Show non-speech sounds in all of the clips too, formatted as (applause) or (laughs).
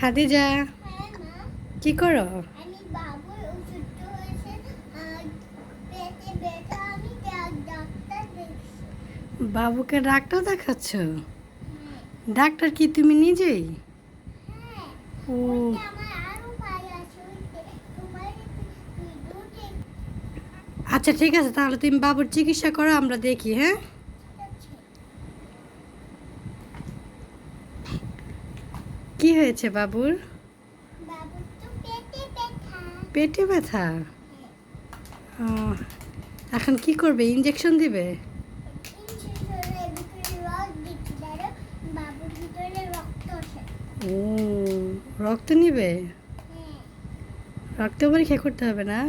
খাদিজা, কি করো? বাবুকে ডাক্তার দেখাচ্ছ? ডাক্তার কি তুমি নিজেই? ও। আচ্ছা ঠিক আছে, তাহলে তুমি বাবুর চিকিৎসা করো, আমরা দেখি হ্যাঁ আছে কি হয়েছে বাবুর? পেটে ব্যথা? ও, এখন কি করবে? ইঞ্জেকশন দিবে? ও রক্ত নিবে? রক্ত পরীক্ষা করতে হবে না?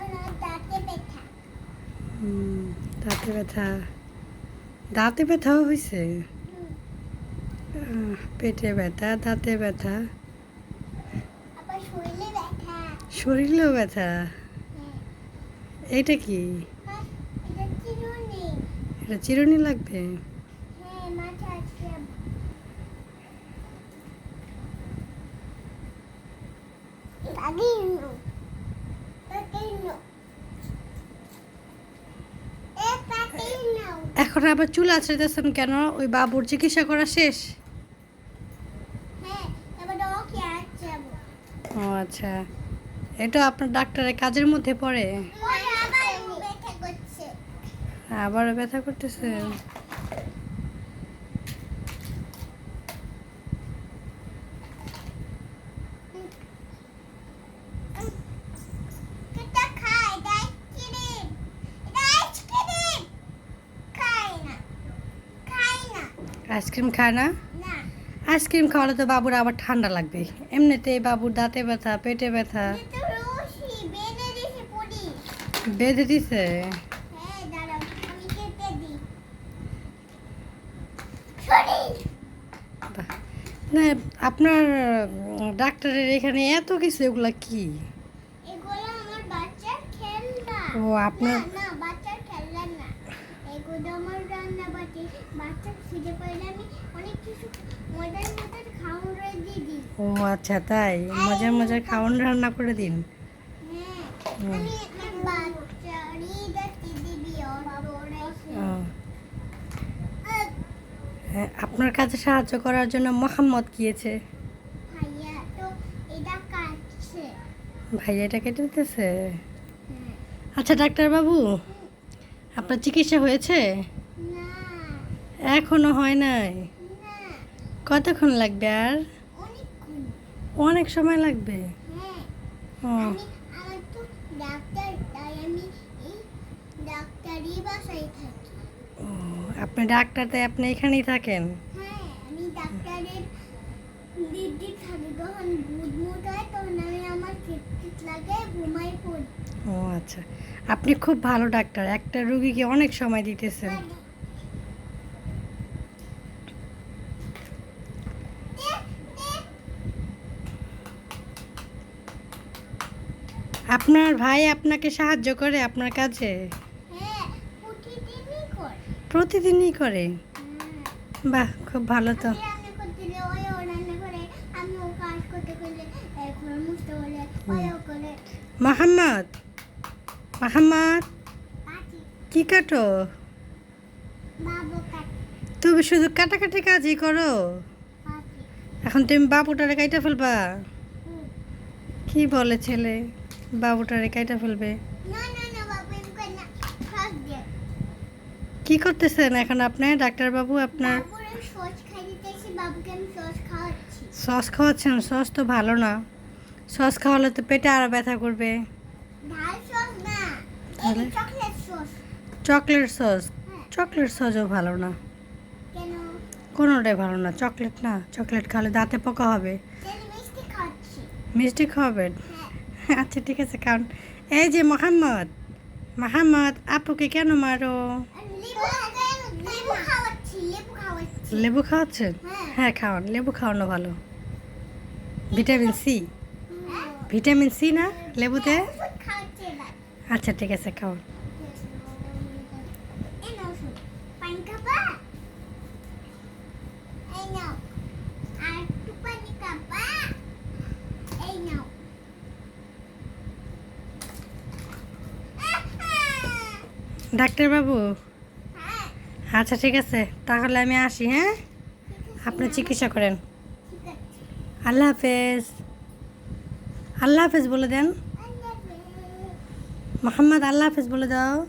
ওনার দাঁতে ব্যথা। হুম, দাঁতে ব্যথাও হয়েছে পেটে ব্যথা দাঁতে ব্যথা? শরীরেও ব্যথা? হ্যাঁ। কি? হ্যাঁ, এটা চিরুনি। এটা চিরুনি লাগবে? হ্যাঁ এখন আবার চুল আছড়াইতেছেন কেন? ওই বাবুর চিকিৎসা করা শেষ? ও আচ্ছা। এটা আপনার ডাক্তারের কাজের মধ্যে পড়ে? আবার আবারও ব্যথা করতেছে এটা খায় এটা আইসক্রিম এটা আইসক্রিম খায় না খায় না আইসক্রিম খায় না? আইসক্রিম খাওয়ালে তো বাবুর আবার ঠান্ডা লাগবে। এমনিতে বাবুর দাঁতে ব্যথা পেটে ব্যথা। বেঁধে দিছে? হ্যাঁ। না আপনার ডাক্তারের এখানে এত কিছু এগুলা কি? ও আপনার বাটি বাচ্চা খিদে পাইলে আমি অনেক কিছু মজার মজার দিয়ে দিই। ও আচ্ছা তাই? মজার মজার খাওয়ান রান্না করে দিন। হ্যাঁ হুম। আমি একটা বাচ্চারই দেখতে দিবি ও, হ্যাঁ, আপনার কাছে সাহায্য করার জন্য মোহাম্মদ গিয়েছে ভাইয়া তো এটা কাটছে। ভাই এটা কেটে দিতেছে? হ্যাঁ। আচ্ছা ডাক্তারবাবু আপনার চিকিৎসা হয়েছে? এখনও হয় নাই? কতক্ষণ লাগবে আর? অনেক সময় লাগবে? ও। আপনি ডাক্তার তাই আপনি এখানেই থাকেন? ও আচ্ছা। আপনি খুব ভালো ডাক্তার, একটা রুগীকে অনেক সময় দিতেছেন। আপনার ভাই আপনাকে সাহায্য করে আপনার কাজে? হ্যাঁ প্রতিদিনই করে। হ্যাঁ। বাহ খুব ভালো তো। মোহাম্মদ? মোহাম্মদ? কি কাটো? তুমি শুধু কাটাকাটি কাজই করো? এখন তুমি বাবুটারে কাইটা ফেলবা। কি বলে ছেলে? বাবুটারে কাইটা ফেলবে? বাবু কি করতেছেন এখন আপনি ডাক্তারবাবু আপনার? সস খাওয়াচ্ছেন সস তো ভালো না। সস খাওয়ালে তো পেটে আরও ব্যথা করবে। Chocolate sauce. চকলেট হ্যাঁ। চকলেট সসও ভালো না। কোনোটাই ভালো না চকলেট না। চকলেট খাওয়ালে দাঁতে পোকা হবে। মিষ্টি মিষ্টি খাওয়াবেন? হ্যাঁ। (laughs) আচ্ছা ঠিক আছে কারণ এই যে মোহাম্মদ মোহাম্মদ আপুকে কেন মারো? লেবু লেবু খাওয়াচ্ছি? লেবু খাওয়াচ্ছি লেবু খাওয়াচ্ছেন হ্যাঁ। হ্যাঁ খাওয়ান লেবু খাওয়ানো ভালো। Vitamin C. হ্যাঁ। ভিটামিন সি না লেবুতে? আচ্ছা ঠিক আছে খাওয়ান এই নাও ওষুধ পানি খাবা ডাক্তারবাবু? আচ্ছা ঠিক আছে। তাহলে আমি আসি হ্যাঁ? আপনি চিকিৎসা করেন। আল্লাহ হাফেজ। আল্লাহ হাফেজ বলে দেন। মোহাম্মদ, আল্লাহ হাফেজ বলে দাও।